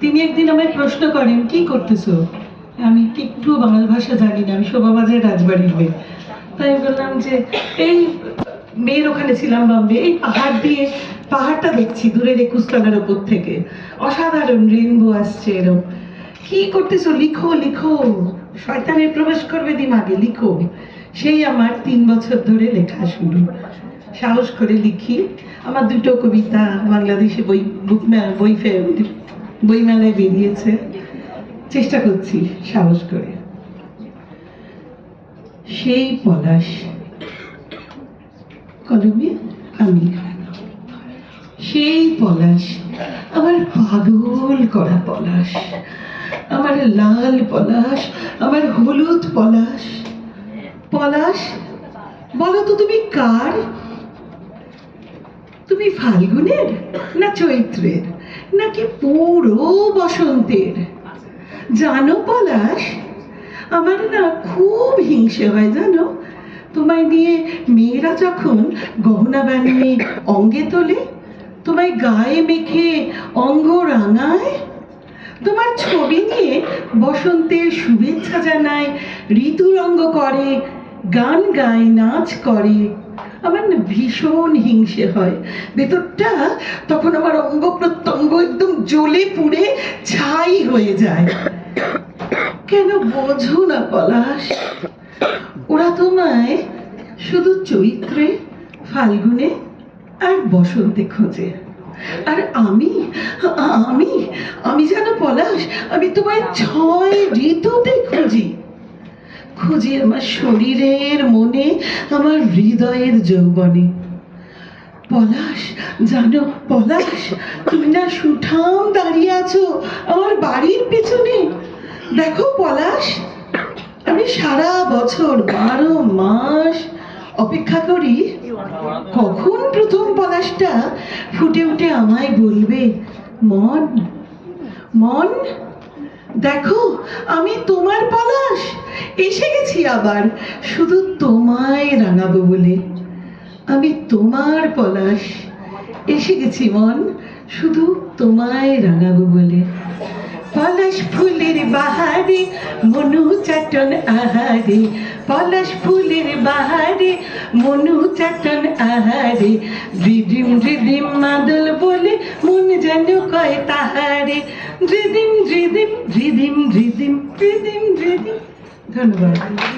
তিনি একদিন আমায় প্রশ্ন করেন, কি করতেছো? আমি একটু বাংলা ভাষা জানি না, আমি শোভাবাজার রাজবাড়ির মেয়ে তাই বললাম যে, এই মেয়ের ওখানে ছিলাম বম্বে, এই পাহাড় দিয়ে, পাহাড়টা দেখছি দূরের একুশ ওপর থেকে। অসাধারণ রেনবো আসছে এরকম কি করতেছো? লিখো লিখো। শয়তানের প্রবেশ করবে দিমাগে লিখো। সেই আমার তিন বছর ধরে লেখা শুরু। সাহস করে লিখি। আমার দুটো কবিতা, বাংলাদেশে বই বুক বই বইমেলায় বেরিয়েছে চেষ্টা করছি সাহস করে। সেই পলাশ কলমে আমি সেই পলাশ, আমার পাগল করা পলাশ, আমার লাল পলাশ, আমার হলুদ পলাশ। পলাশ, বলো তো তুমি কার? তুমি ফাল্গুনের না চৈত্রের নাকি পুরো বসন্তের? জানো পলাশ, আমার না খুব হিংসে হয়, জানো? তোমায় নিয়ে মেয়েরা যখন গহনা বানিয়ে অঙ্গে তোলে, তোমায় গায়ে মেখে অঙ্গ রাঙায়, তোমার ছবি নিয়ে বসন্তের শুভেচ্ছা জানায় ঋতুরঙ্গ করে গান গায়, নাচ করে। আমার না ভীষণ হিংসে হয়। ভেতরটা তখন আমার অঙ্গ প্রত্যঙ্গ একদম জ্বলে পুড়ে ছাই হয়ে যায়। কেন বোঝো না পলাশ? ওরা তোমায় শুধু চৈত্রে, ফাল্গুনে আর বসন্তে খোঁজে। আর আমি আমি আমি যেন পলাশ, আমি তোমায় ছয় ঋতুতে খুঁজি। খুঁজি আমার শরীরের মনে, আমার হৃদয়ের যৌবনে। পলাশ, জানো, পলাশ, তুমি না সুঠাম দাঁড়িয়ে আছো আমার বাড়ির পেছনে। দেখো পলাশ, আমি সারা বছর বারো মাস অপেক্ষা করি, কখন প্রথম পলাশটা ফুটে উঠে আমায় বলবে, মন মন, দেখো, আমি তোমার পলাশ এসে গেছি আবার। শুধু তোমায় রাঙাবো বলে। আমি তোমার পলাশ। এসে গেছি মন। শুধু তোমায় রাঙাবো বলে। পলাশ ফুলের বাহারে, মনু চাটন আহারে। পলাশ ফুলের বাহারে, মনু চাটন আহারে। রিদিম রিদিম মাদল বলে মন যেন কয় তাহারে। Rhythm rhythm rhythm rhythm rhythm rhythm. 看着吧